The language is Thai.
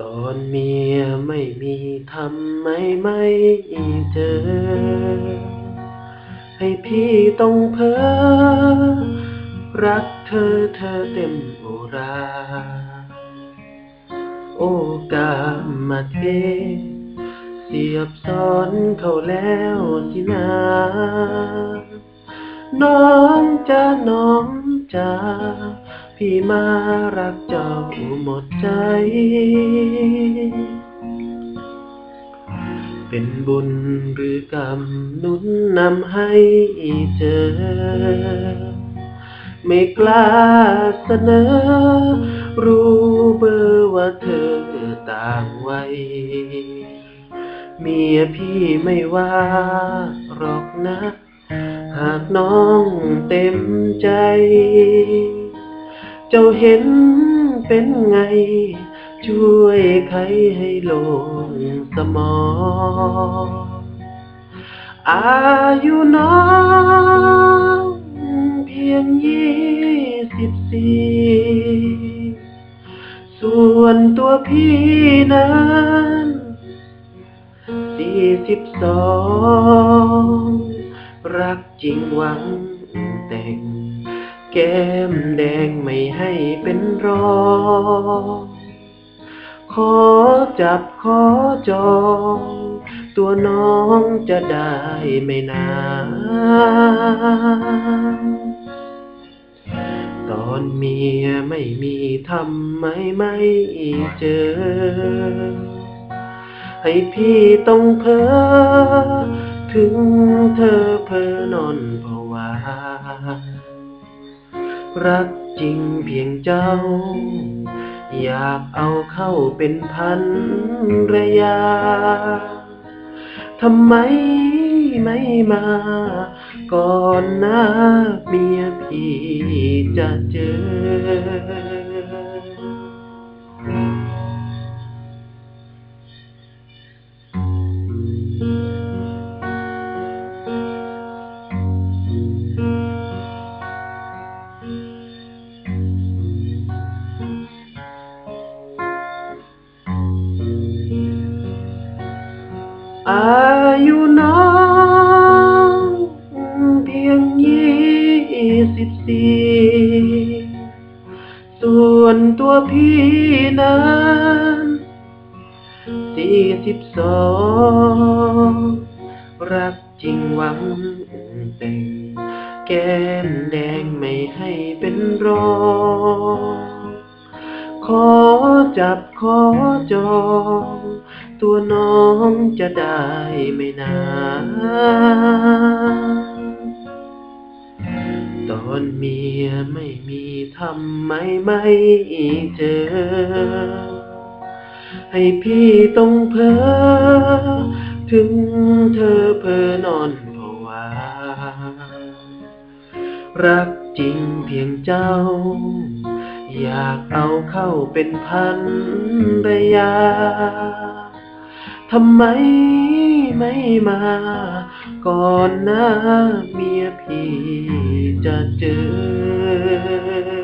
ตอนเมียไม่มีทำไมไม่เจอ ให้พี่ต้องเพ้อรักเธอเธอเต็มอุรา โอกามมาเทเสียบซ้อนเขาแล้วสินา น้องจ้าน้องจ้าพี่มารักเจ้าหมดใจ เป็นบุญหรือกรรมนุนนำให้เจอ ไม่กล้าเสนอ รู้เบอร์ว่าเธอต่างวัยเมียพี่ไม่ว่าหรอกนะ หากน้องเต็มใจ เจ้าเห็นเป็นไง ช่วยใครให้โลงสมองอายุน้องเพียงยี่สิบสี่ส่วนตัวพี่นั้นสี่สิบสอง รักจริงหวังแต่ง แก้มแดงไม่ให้เป็นรองขอจับขอจอง ตัวน้องจะได้ไม่นานตอนเมียไม่มีทำไมไม่เจอ ให้พี่ต้องเพ้อ ถึงเธอเพอนอนภาวา รักจริงเพียงเจ้า อยากเอาเข้าเป็นพันรยา ทำไมไม่มา ก่อนหน้าเมียพี่จะเจอ อายุน้องเพียงยี่สิบสี่ส่วนตัวพี่นั้นสี่สิบสองรักจริงหวังแต่งแก้มแดงไม่ให้เป็นรองขอจับขอจอง ตัวน้องจะได้ไม่นานตอนเมียไม่มีทำไมไม่เจอ ให้พี่ต้องเพ้อถึงเธอเพ้อนอนภาวารักจริงเพียงเจ้า อยากเอาเข้าเป็นพันระยา ทำไมไม่มา ก่อนหน้าเมียพี่จะเจอ